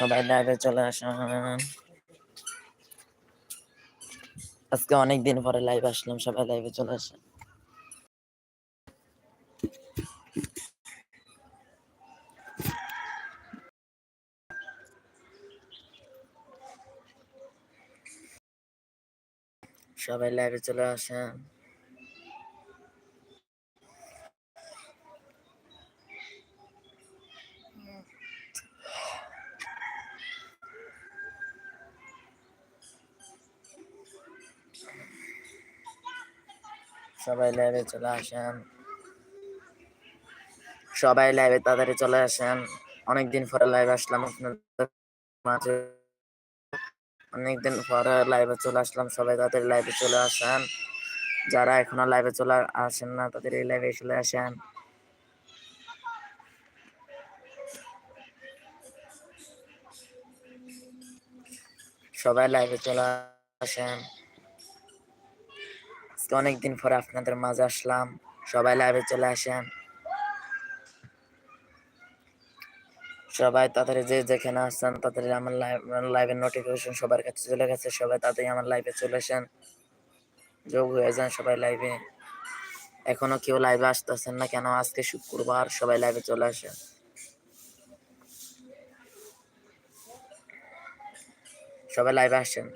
সবাই লাইভে চলে আসেন। আজকে অনেক দিন পরে লাইভ আসলাম, সবাই লাইভে চলে আসেন। সবাই লাইভে চলে আসেন। সবাই লাইভে চলে আসেন। সবাই লাইভে তাড়াতাড়ি চলে আসেন। অনেকদিন পরে লাইভ আসলাম আপনাদের মাঝে। অনেকদিন পরে লাইভে চলে আসলাম, সবাই তাদের লাইভে চলে আসেন। যারা এখনও লাইভে চলে আসেন না, তাদের এই লাইভে চলে আসেন। সবাই লাইভে চলে আসেন। আজকে অনেকদিন পরে আপনাদের মাঝে আসলাম। সবাই লাইভে চলে আসেন। সবাই তাদের যে যেখানে আসছেন, তাদের আমার লাইভের নোটিফিকেশন সবার কাছে চলে গেছে। সবাই তাদের আমার লাইভে চলে আসেন। যোগ হয়ে যান সবাই লাইভে এখনও কেউ লাইভে আসতেছেন না কেন? আজকে শুক্রবার সবাই লাইভে চলে আসেন। সবাই লাইভে আসেন।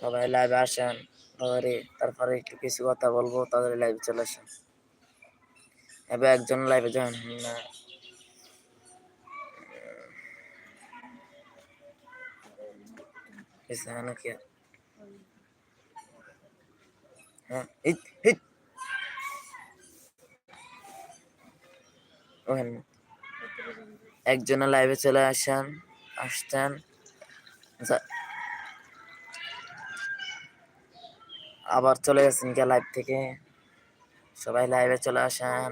সবাই লাইভে আসেন তারপরে তারপরে একটু কিছু কথা বলব, তাদের লাইভে চলে আসেন। এবার একজন লাইভে হন না। হয় একজনে লাইভে চলে আসেন, আসছেন। আবার চলে গেছেন কে লাইভ থেকে। সবাই লাইভে চলে আসেন।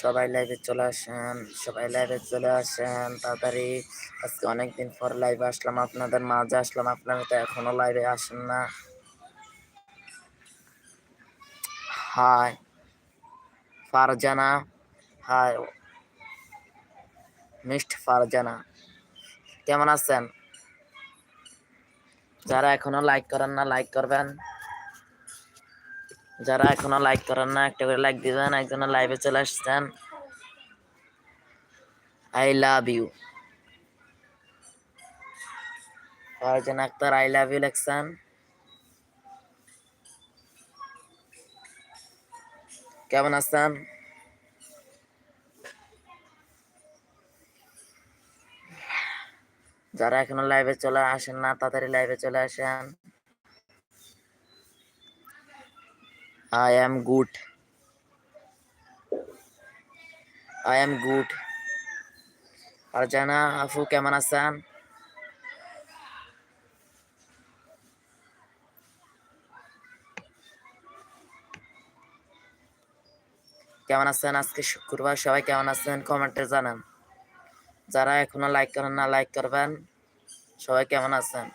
সবাই লাইভে চলে আসেন, সবাই লাইভে চলে আসেন, তাড়াতাড়ি। আজকে অনেকদিন পর লাইভে আসলাম, আপনাদের মাঝে আসলাম, আপনারা তো এখনও লাইভে আসেন না। Hi Farzana. Hi miss Farzana. কেমন আছেন? যারা এখনও লাইক করেন না লাইক করবেন। যারা এখনও লাইক করেন না, একটা করে লাইক দিবেন, একজনের লাইভে চলে আসছেন। I love you Farzan Akhtar I love you লেখছেন। কেমন আছেন? যারা এখনও লাইভে চলে আসেন না, তাড়াতাড়ি লাইভে চলে আসেন। I am good I am good আর জানা আফু কেমন আছেন? কেমন আছেন? আজকে শুক্রবার, সবাই কেমন আছেন? কমেন্টে জানান। যারা এখনও লাইক করেন না লাইক করবেন। সবাই কেমন আছেন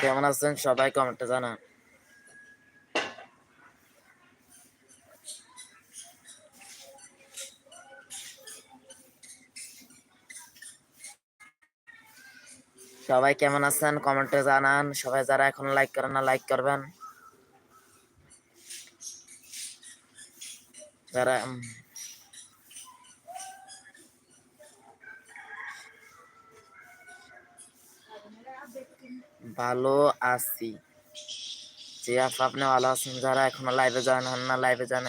কেমন আছেন? সবাই কমেন্টে জানান। সবাই কেমন আছেন? কমেন্টে জানান। সবাই যারা এখন লাইক করেন না লাইক করবেন। যারা ভালো আছি। জি আপু আপনি ভালো আছেন? যারা এখনও লাইভে জয়েন হন না লাইভে জয়েন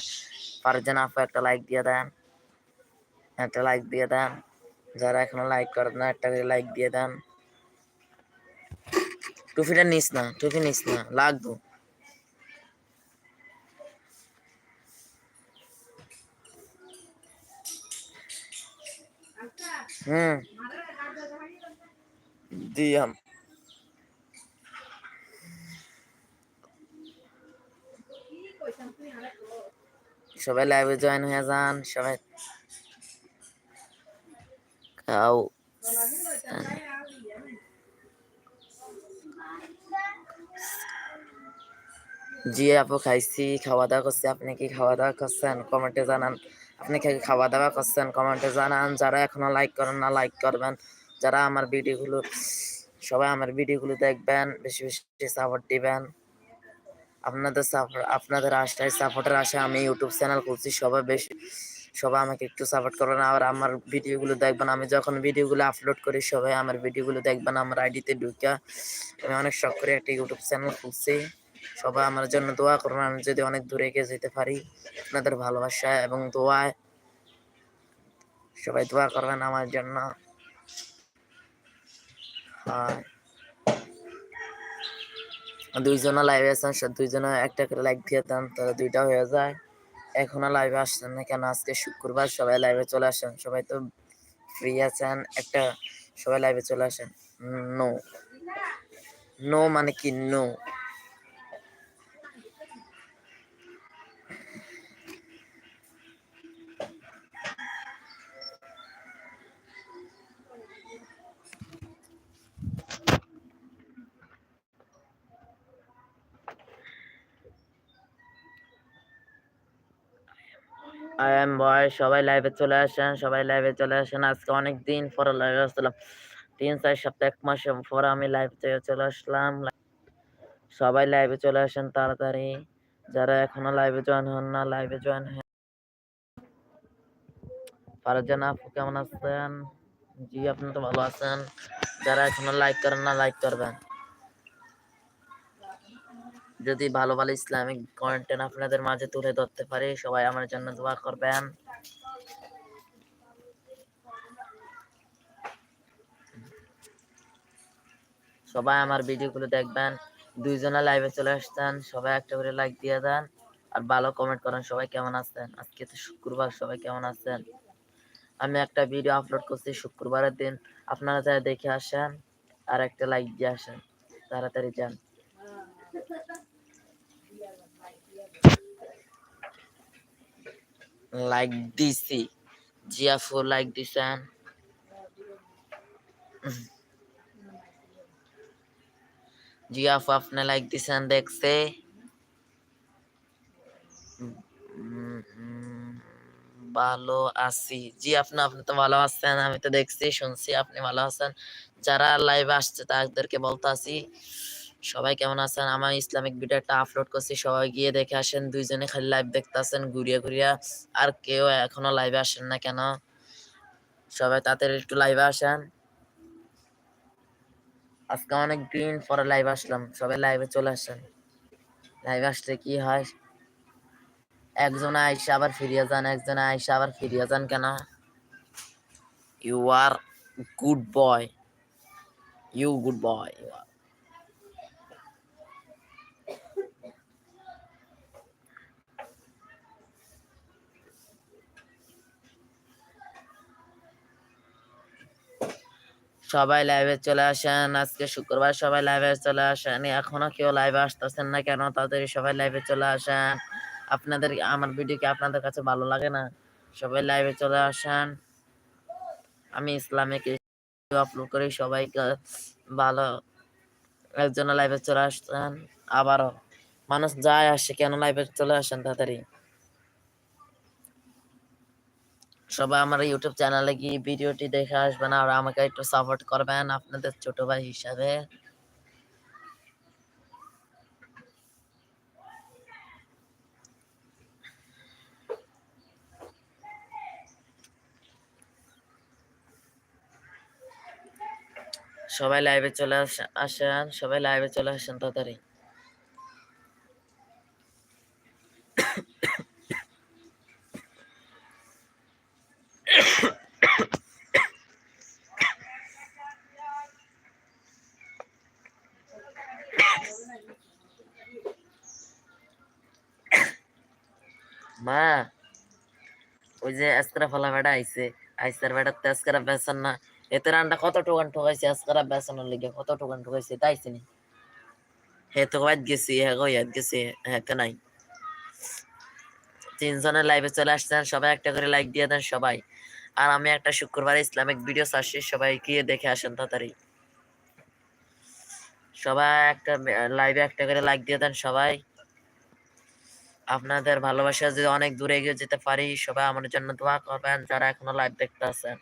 পারছেন আপু একটা লাইক দিয়ে দেন। একটা লাইক দিয়ে দেন। যারা এখনও লাইক করেন না একটা করে লাইক দিয়ে দেন। টুপিটা নিস না টুপি নিস না লাগবো। হুম। দিয়াম সবাই লাইভে জয়েন হয়ে যান, সবাই খাও। জি আপু, খাইছি খাওয়া দাওয়া করছি। আপনি কি খাওয়া দাওয়া করছেন? কমেন্টে জানান। আপনি কি খাওয়া দাওয়া করছেন? কমেন্টে জানান। যারা এখনও লাইক করেন না লাইক করবেন। যারা আমার ভিডিওগুলো সবাই আমার ভিডিওগুলো দেখবেন, বেশি বেশি সাপোর্ট দিবেন। আপনাদের আপনাদের আশায় সাপোর্টের আশায় আমি ইউটিউব চ্যানেল খুলছি। সবাই বেশি, সবাই আমাকে একটু সাপোর্ট করবেন আর আমার ভিডিওগুলো দেখবেন, আমি যখন ভিডিওগুলো আপলোড করি, সবাই আমার ভিডিওগুলো দেখবেন, আমার আইডিতে ঢুকে আমি অনেক শখ করে একটা ইউটিউব চ্যানেল খুলছি। সবাই আমার জন্য দোয়া করুন, আমি যদি অনেক দূরে এগিয়ে যেতে পারি, আপনাদের ভালোবাসা এবং দোয়ায় সবাই দোয়া করবেন আমার জন্য। হয় দুইজনে লাইভে আছেন দুইজনে একটা করে লাইক দিয়ে দেন, তাহলে দুইটা হয়ে যায়। এখনও লাইভে আসছেন না কেন? আজকে শুক্রবার সবাই লাইভে চলে আসেন। সবাই তো ফ্রি আছেন, একটা সবাই লাইভে চলে আসেন। নো নো মানে কি নো আই এম বয় সবাই লাইভে চলে আসেন, সবাই লাইভে চলে আসেন। আজকে অনেক দিন পরে লাইভে আসলাম। তিন চার সপ্তাহ, এক মাস পরে আমি লাইভ চলে আসলাম। সবাই লাইভে চলে আসেন তাড়াতাড়ি। যারা এখনও লাইভে জয়েন হন না লাইভে জয়েন হন ফারজান আপু, কেমন আছেন? জি, আপনি তো ভালো আছেন। যারা এখনও লাইক করেন না লাইক করবেন। যদি ভালো ভালো ইসলামিক কন্টেন্ট আপনাদের মাঝে তুলে ধরতে পারি, সবাই আমার জন্য দোয়া করবেন। সবাই আমার ভিডিওগুলো দেখবেন, দুইজনে লাইভে চলে আসতেন, সবাই একটা করে লাইক দিয়ে দেন, আর ভালো কমেন্ট করেন, সবাই কেমন আছেন? আজকে তো শুক্রবার, সবাই কেমন আছেন? আমি একটা ভিডিও আপলোড করছি শুক্রবারের দিন, আপনারা যারা দেখে আসেন, আর একটা লাইক দিয়ে আসেন, তাড়াতাড়ি যান। লাইক দিছি জিয়াফু লাইক দিছেন জিয়াফু আপনি লাইক দিছেন দেখছে উম, উম, ভালো আছি। জি আপনি আপনি তো ভালো আছেন আমি তো দেখছি শুনছি আপনি ভালো আছেন। যারা লাইভে আসছে তাদেরকে বলতে আছি সবাই কেমন আছেন? আমার ইসলামিক ভিডিও একটা আপলোড করছি, সবাই গিয়ে দেখে আসেন। দুইজনে খালি লাইভ দেখতেছেন, ঘুরিয়ে ঘুরিয়ে। আর কেউ এখনও লাইভে আসেন না কেন? সবাই তাদের একটু লাইভে আসেন। আজকে অনেক দিন পরে লাইভ আসলাম, সবাই লাইভে চলে আসেন। লাইভে আসলে কি হয়? একজন আইসা আবার ফিরিয়ে যান, একজন আইসা আবার ফিরিয়ে যান কেন? You are good boy you good boy you আর সবাই লাইভে চলে আসেন। আজকে শুক্রবার সবাই লাইভে চলে আসেন। এখনও কেউ লাইভে আসতেছেন না কেন? তাদের সবাই লাইভে চলে আসেন। আপনাদের আমার ভিডিও কি আপনাদের কাছে ভালো লাগে না? সবাই লাইভে চলে আসেন। আমি ইসলামিক আপলোড করি? সবাইকে ভালো একজন লাইভে চলে আসছেন। আবারও মানুষ যায়, আসে, কেন লাইভে চলে আসেন তাড়াতাড়ি? সবাই আমার ইউটিউব চ্যানেলে গিয়ে ভিডিওটি দেখে আসবেন আর আমাকে একটু সাপোর্ট করবেন আপনাদের ছোট ভাই হিসাবে। সবাই লাইভে চলে আস- আসেন, সবাই লাইভে চলে আসেন তাড়াতাড়ি। যে আজকেরা ফলা বেড়া আইছে, আইসার বেড়া তো আজকেরা বেসন না, এতে রান্না কত টোকান ঠকাইছে আজকেরা বেসনের লিগে কত টোকান ঠকাইছে তাই চিনি। হে তো বাদ গেছি হ্যাঁ গো ইয়াদ গেছি হ্যাঁ তো নাই। তিনজনের লাইভে চলে আসছেন, সবাই একটা করে লাইক দিয়ে দেন সবাই। আর আমি একটা শুক্রবার ইসলামিক ভিডিও আসছি সবাই গিয়ে দেখে আসেন তাড়াতাড়ি। সবাই একটা লাইভে একটা করে লাইক দিয়ে দেন সবাই। আপনাদের ভালোবাসা যদি অনেক দূরে এগিয়ে যেতে পারি, সবাই আমার জন্য দোয়া করবেন, যারা এখনও লাইভ দেখতে আছেন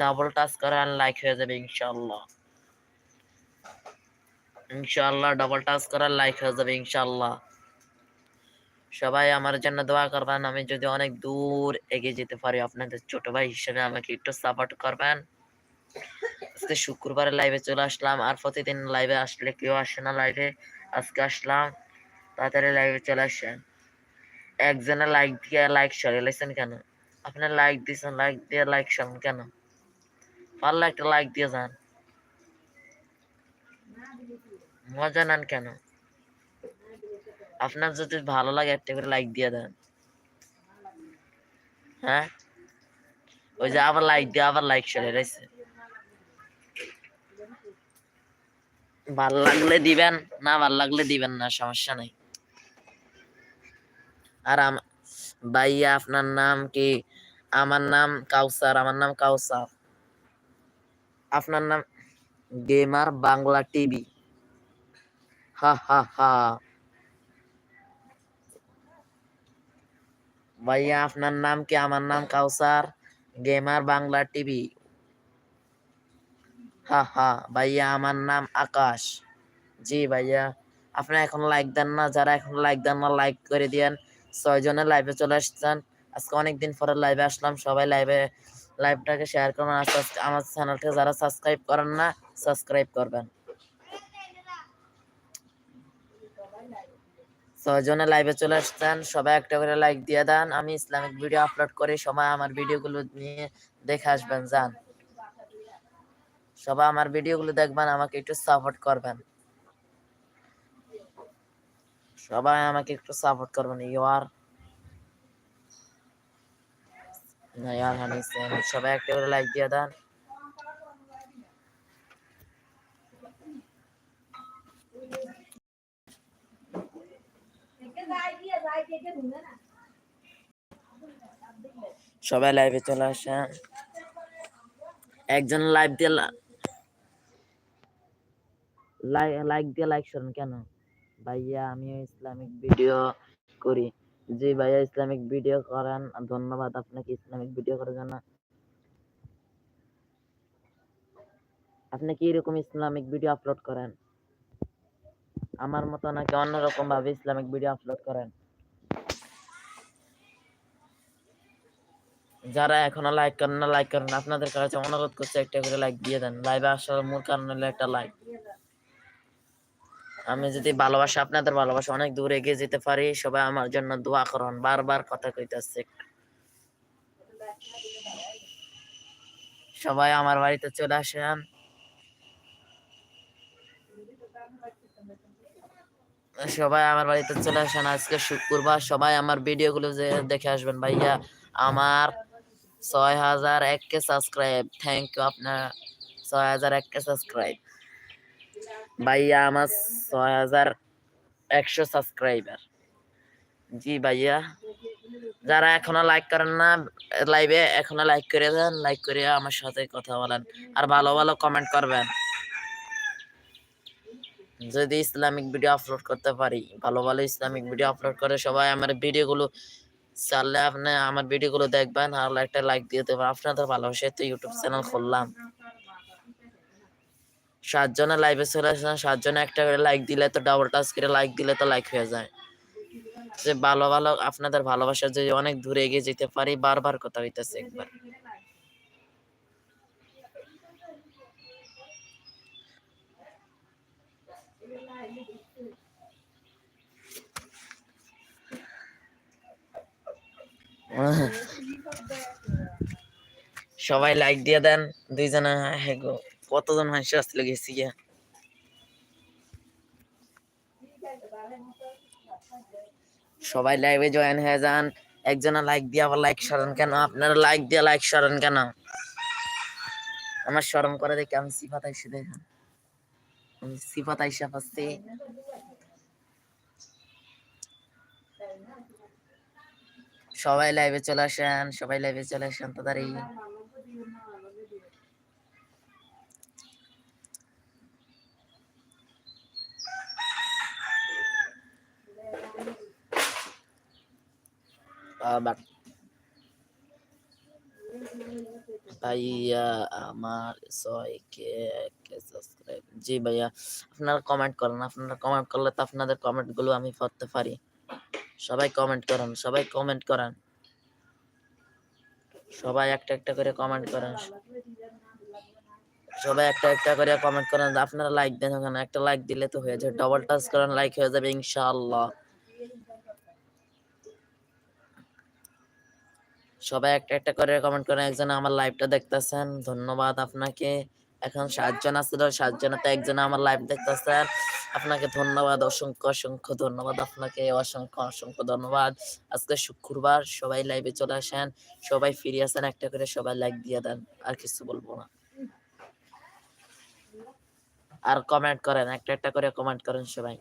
ডাবল টাচ করেন লাইক হয়ে যাবে ইনশাল্লাহ ইনশাল্লাহ ডাবল টাচ করার লাইক হয়ে যাবে ইনশাল্লাহ সবাই আমার জন্য দোয়া করবেন, আমি যদি অনেক দূর এগিয়ে যেতে পারি, আপনাদের ছোট ভাই হিসেবে আমাকে একটু সাপোর্ট করবেন। আজকে শুক্রবারে লাইভে চলে আসলাম, আর প্রতিদিন লাইভে আসলে কেউ আসে না লাইভে আজকে আসলাম তাড়াতাড়ি লাইভে চলে আসেন। একজনে লাইক দিয়ে লাইক সরিয়েছেন কেন? আপনি লাইক দিয়েছেন লাইক দিয়ে লাইক সরান কেন? পারলে একটা লাইক দিয়ে যান। মজা নেন কেন? আপনার যদি ভালো লাগে একটা করে লাইক দিয়ে দেন। হ্যাঁ? ওই যে আবার লাইক দিয়ে আবার লাইক সরে রয়েছে ভালো লাগলে দিবেন, না ভালো লাগলে দিবেন না, সমস্যা নাই। আর আম- ভাইয়া আপনার নাম কি? আমার নাম কাউসার, আমার নাম কাউসার। আপনার নাম গেমার বাংলা টিভি। হা হা হা। ভাইয়া আপনার নাম কি? আমার নাম কাউসার, গেমার বাংলা টিভি। হা হা, ভাইয়া আমার নাম আকাশ। জি, ভাইয়া। আপনি এখন লাইক দেন না, যারা এখন লাইক দেন না লাইক করে দিয়েন। ছয় জনের লাইভে চলে আসছেন। আজকে অনেকদিন পরে লাইভে আসলাম, সবাই লাইভে লাইভটাকে শেয়ার করবেন। আস্তে আস্তে আমার চ্যানেলকে যারা সাবস্ক্রাইব করেন না সাবস্ক্রাইব করবেন। ছয়জনে লাইভে চলে আসছেন, সবাই একটা করে লাইক দিয়ে দেন। আমি ইসলামিক ভিডিও আপলোড করি, সবাই আমার ভিডিওগুলো নিয়ে দেখে আসবেন, যান। সবাই আমার ভিডিওগুলো দেখবেন, আমাকে একটু সাপোর্ট করবেন। সবাই আমাকে একটু সাপোর্ট করবেন ইউ আর না ইয়ার হানি সেন সবাই একটা করে লাইক দিয়ে দেন সবাই লাইভে চলে আসেন একজন লাইভ দিয়ে লাইক দিয়ে লাইক শোনেন কেন ভাইয়া, আমিও ইসলামিক ভিডিও করি। জি ভাইয়া, ইসলামিক ভিডিও করেন। ধন্যবাদ আপনাকে ইসলামিক ভিডিও করার জন্য। আপনি কি এরকম ইসলামিক ভিডিও আপলোড করেন? আমার মতো নাকি অন্যরকম ভাবে ইসলামিক ভিডিও আপলোড করেন? যারা এখনও লাইক করেন না লাইক করেন। আপনাদের কাছে অনুরোধ করছে একটা করে লাইক দিয়ে দেন। লাইভে আসার মূল কারণ হলো একটা লাইক আমি যদি ভালোবাসা, আপনাদের ভালোবাসা অনেক দূর এগিয়ে যেতে পারি। সবাই আমার জন্য দোয়া করুন। বারবার কথা কইতাছে। সবাই আমার বাড়িতে চলে আসেন। সবাই আমার বাড়িতে চলে আসেন। আজকে শুক্রবার সবাই আমার ভিডিওগুলো যে দেখে আসবেন। ভাইয়া, আমার ছয় হাজার এক কে সাবস্ক্রাইব। থ্যাংক ইউ আপনার ছয় হাজার এক কে সাবস্ক্রাইব। ভাইয়া আমার ছয় হাজার একশো সাবস্ক্রাইবার জি ভাইয়া, যারা এখনও লাইক করেন না লাইভে এখনও লাইক করে দেন লাইক করে আমার সাথে কথা বলেন আর ভালো ভালো কমেন্ট করবেন। যদি ইসলামিক ভিডিও আপলোড করতে পারি, ভালো ভালো ইসলামিক ভিডিও আপলোড করে সবাই আমার ভিডিওগুলো চাললে আপনি আমার ভিডিওগুলো দেখবেন আর একটা লাইক দিয়ে দেবেন। আপনাদের ভালোবাসায় তো ইউটিউব চ্যানেল খুললাম। সাতজনে লাইভে চলে আসেন সাতজনে একটা করে লাইক দিলে তো ডাবল টাচ করে লাইক দিলে তো লাইক হয়ে যায়। যে ভালো ভালো আপনাদের ভালোবাসা যে অনেক দূরে এগিয়ে যেতে পারি, বারবার কথা হইতেছে একবার। সবাই লাইক দিয়ে দেন, দুইজনে হ্যাঁ গো। কতজন মানুষ আসলে গেছি গিয়া? সবাই লাইভে জয়েন হয়ে যান। একজনে লাইক দিয়ে আবার লাইক সরেন কেন? আপনারা লাইক দিয়ে লাইক সরেন কেন? আমার শরম করে দেখে আমি সিফাত আইসি দেখেন। আমি সিফাত আইসা পাচ্ছি। সবাই লাইভে চলে আসেন, সবাই লাইভে চলে আসেন তাড়াতাড়ি। আবার ভাইয়া, আমার ছয় কে সাবস্ক্রাইব জি ভাইয়া, আপনারা কমেন্ট করেন, আপনারা কমেন্ট করলে তো আপনাদের কমেন্টগুলো আমি পড়তে পারি। সবাই কমেন্ট করেন, সবাই কমেন্ট করেন। সবাই একটা একটা করে কমেন্ট করেন। সবাই একটা একটা করে কমেন্ট করেন, আপনারা লাইক দেন ওখানে, একটা লাইক দিলে তো হয়ে যাবে ডবল টাচ করেন লাইক হয়ে যাবে ইনশাআল্লাহ। সবাই একটা একটা করে কমেন্ট করেন একজন আমার লাইভটা দেখতেছেন। ধন্যবাদ আপনাকে। এখন সাতজন আছে তো সাতজনেতে একজন আমার লাইভ দেখতেছেন। আপনাকে ধন্যবাদ, অসংখ্য অসংখ্য ধন্যবাদ আপনাকে, অসংখ্য অসংখ্য ধন্যবাদ। আজকে শুক্রবার, সবাই লাইভে চলে আসেন। সবাই ফিরে আসেন একটা করে সবাই লাইক দিয়ে দেন, আর কিছু বলব না। আর কমেন্ট করেন, একটা একটা করে কমেন্ট করেন সবাই।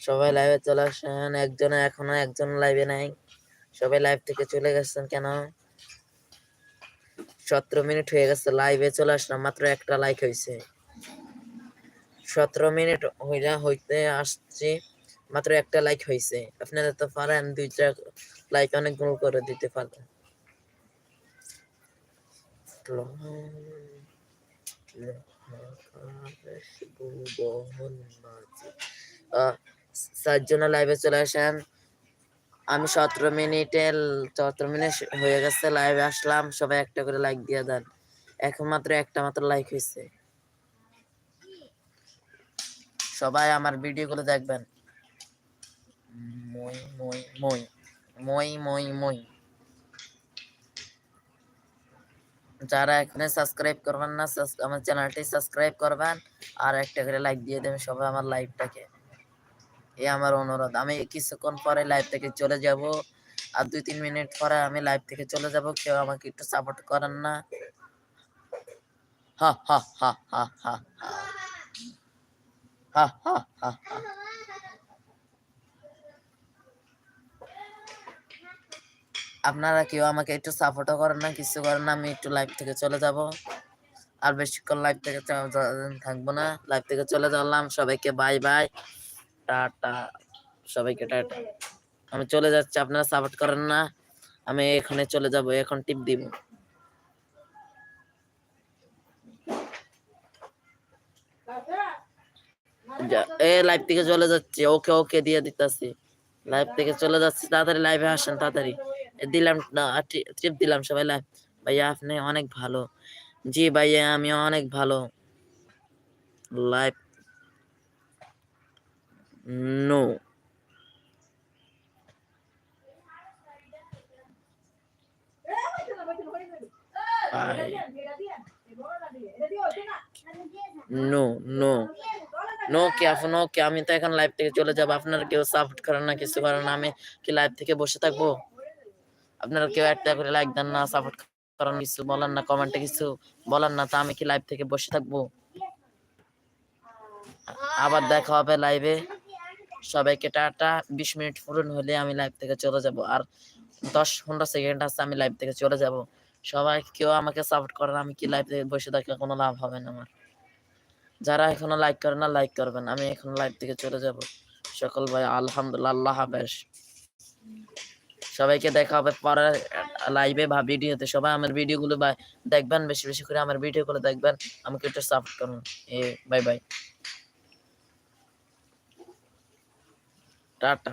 সবাই লাইভে চলে আসেন। একজন এখনও, একজন লাইভে নাই। সবাই লাইভ থেকে চলে গেছেন কেন? সতেরো মিনিট হয়ে গেছে লাইভে চলে আসলাম, মাত্র একটা লাইক হয়েছে সতেরো মিনিট হইয়া হইতে আসছি। মাত্র একটা লাইক হয়েছে আপনারা তো পারেন দুইটা লাইক অনেক গুণ করে দিতে পারেন। চারজন লাইভে চলে আসেন। আমি সতেরো মিনিটে, সতেরো মিনিট হয়ে গেছে লাইভে আসলাম। সবাই একটা করে লাইক দিয়ে দেন। এখন মাত্র একটা মাত্র লাইক হয়েছে সবাই আমার ভিডিওগুলো দেখবেন। মই মই মই মই মই মই যারা এখানে সাবস্ক্রাইব করবেন না আমার চ্যানেলটি সাবস্ক্রাইব করবেন আর একটা করে লাইক দিয়ে দেবেন সবাই আমার লাইভটাকে এই আমার অনুরোধ আমি কিছুক্ষণ পরে লাইভ থেকে চলে যাব আর দুই তিন মিনিট পরে আমি লাইভ থেকে চলে যাব কেউ আমাকে একটু সাপোর্ট করেন না হা হা হা হা হা হা হা হা হা আপনারা কেউ আমাকে একটু সাপোর্টও করেন না, কিছু করেন না, আমি একটু লাইভ থেকে চলে যাব। আর বেশিক্ষণ লাইভ থেকে থাকব না লাইভ থেকে চলে যালাম সবাইকে বাই বাই টাটা। সবাইকে টাটা। আমি চলে যাচ্ছি, আপনারা সাপোর্ট করেন না, আমি এখানে চলে যাব, এখন টিপ দিব। এ লাইভ থেকে চলে যাচ্ছি, ওকে ওকে দিয়ে দিতেছি। লাইভ থেকে চলে যাচ্ছি, তাড়াতাড়ি লাইভে আসেন, তাড়াতাড়ি। দিলাম না টিপ দিলাম সবাই। ভাইয়া আপনি অনেক ভালো। জি ভাইয়া আমি অনেক ভালো। Live no. No no. No কি আপনি আমি তো এখন লাইভ থেকে চলে যাব। আপনারা কেউ সাপোর্ট করেন না কিছু করেন আমি কি লাইভ থেকে বসে থাকব? আপনারা কেউ একটা করে লাইক দেন না সাপোর্ট করেন কিছু, বলেন না কমেন্টে কিছু, বলেন না, তা আমি কি লাইভ থেকে বসে থাকব? আবার দেখা হবে লাইভে সবাইকে টাটা, বিশ মিনিট পূরণ হলে আমি লাইভ থেকে চলে যাব। আর দশ পনেরো সেকেন্ড আছে, আমি লাইভ থেকে চলে যাব। সবাই কেউ আমাকে সাপোর্ট করেন আমি কি লাইভ থেকে বসে থাকলে কোনো লাভ হবে না আমার। যারা এখনও লাইক করে না লাইক করবেন। আমি এখন লাইভ থেকে চলে যাব। সকল ভাই, আলহামদুলিল্লাহ, আল্লাহ হাফেজ। সবাইকে দেখা হবে পরের লাইভে বা ভিডিওতে সবাই আমার ভিডিওগুলো বা দেখবেন, বেশি বেশি করে আমার ভিডিওগুলো দেখবেন। আমাকে একটু সাপোর্ট করুন। এ বাই বাই টাটা।